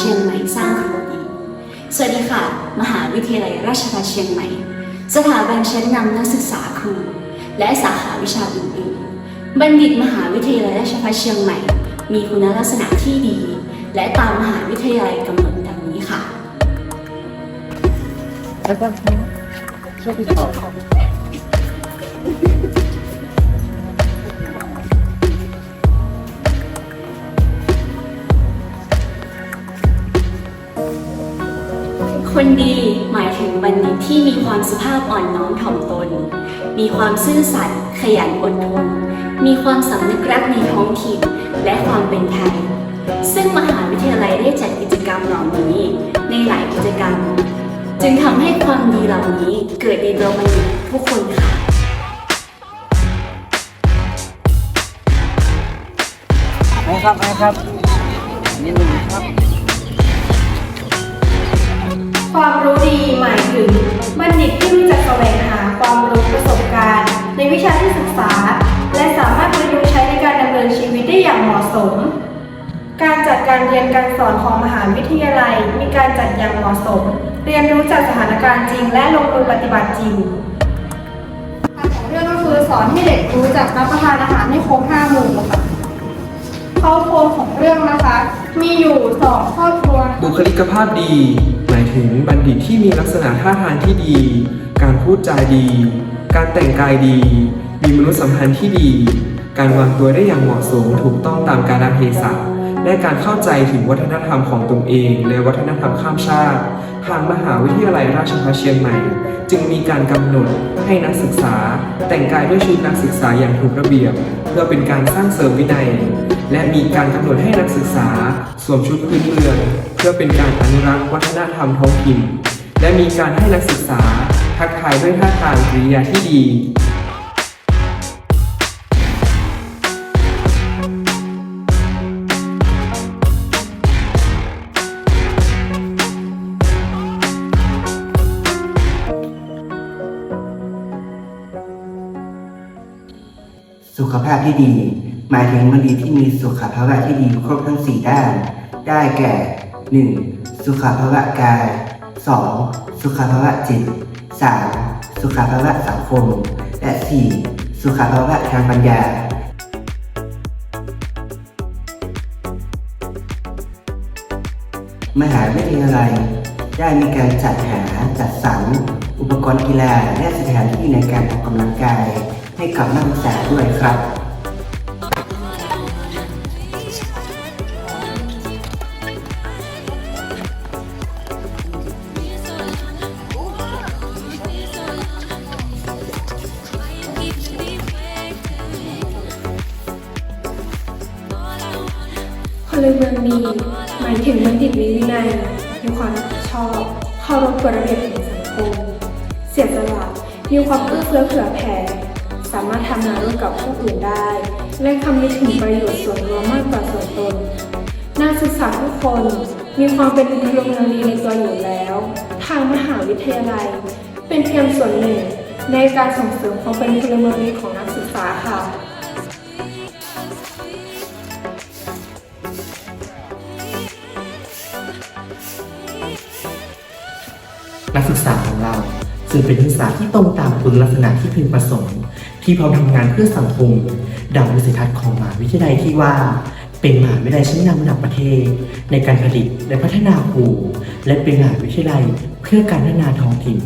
ชียงใหม่สร้างครูดีสวัสดีค่ะ มหาวิทยาลัยราชภัฏเชียงใหม่ สถาบันชั้นนำนักศึกษาครู และสาขาวิชาอื่นๆ บัณฑิตมหาวิทยาลัยราชภัฏเชียงใหม่ มีคุณลักษณะที่ดี และตามมหาวิทยาลัยกำหนดดังนี้ค่ะแล้วก็ช่วยไปตอบ คนดีหมายถึงบัณฑิตที่มีความสุภาพอ่อนน้อมถ่อมตน มีความซื่อสัตย์ขยันอดทน มีความสำนึกรักในท้องถิ่นและความเป็นไทย ซึ่งมหาวิทยาลัยได้จัดกิจกรรมเหล่านี้ในหลายกิจกรรม จึงทำให้ความดีเหล่านี้เกิดในตัวบัณฑิตทุกคนค่ะครับครับ วิชาที่ศึกษา และสามารถประยุกต์ใช้ในการดำเนินชีวิตได้อย่างเหมาะสม การจัดการเรียนการสอนของมหาวิทยาลัย มีการจัดอย่างเหมาะสม เรียนรู้จากสถานการณ์จริง และลงมือปฏิบัติจริงของเรื่องก็คือสอนให้เด็กรู้จักรับประทานอาหารให้ครบห้าหมู่ค่ะครอบครัวของเรื่องนะคะ มีอยู่สองครอบครัวบุคลิกภาพดี หมายถึงบัณฑิตที่มีลักษณะท่าทางที่ดี การพูดจาดี การแต่งกายดี มีมนุษยสัมพันธ์ที่ดี การวางตัวได้อย่างเหมาะสมถูกต้องตามกาลเทศะและการเข้าใจถึงวัฒนธรรมของตนเอง และวัฒนธรรมข้ามชาติ ทางมหาวิทยาลัยราชภัฏเชียงใหม่ จึงมีการกำหนดให้นักศึกษา แต่งกายด้วยชุดนักศึกษาอย่างถูกระเบียบ เพื่อเป็นการสร้างเสริมวินัย และมีการกำหนดให้นักศึกษา สวมชุดพื้นเมือง เพื่อเป็นการอนุรักษ์วัฒนธรรมท้องถิ่นและมีการให้นักศึกษา ทักทายด้วยท่าทางกริยาที่ดีสุขภาพที่ดี หมายถึงบัณฑิตที่มีสุขภาวะที่ดีครบทั้ง 4 ด้าน ได้แก่ 1. สุขภาวะกาย 2. สุขภาวะจิต 3. สุขภาวะสังคม และ 4. สุขภาวะทางปัญญามหาวิทยาลัยได้มีการจัดหาจัดสรรอุปกรณ์กีฬาและสถานที่ในการออกกำลังกายให้กับนักศึกษาด้วยครับ พลเมืองดีหมายถึงบัณฑิตมีวินัยมีความรับผิดชอบเคารพกฎระเบียบของสังคม เสียสละมีความเอื้อเฟื้อเผื่อแผ่สามารถทำงานร่วมกับผู้อื่นได้และคำนึกถึงประโยชน์ส่วนรวมมากกว่าส่วนตนนักศึกษาทุกคนมีความเป็นพลเมืองดีในตัวอยู่แล้ว ทางมหาวิทยาลัย เป็นเพียงส่วนหนึ่งในการส่งเสริมความเป็นพลเมืองดีของนักศึกษาค่ะ นักศึกษาของเราจึงเป็นนักศึกษาที่ตรงตามคุณลักษณะที่พึงประสงค์ ที่พร้อมทำงานเพื่อสังคม ดังวิสัยทัศน์ของมหาวิทยาลัยที่ว่า เป็นมหาวิทยาลัยชั้นนำระดับประเทศ ในการผลิตและพัฒนาครูและเป็นมหาวิทยาลัยเพื่อการพัฒนาท้องถิ่น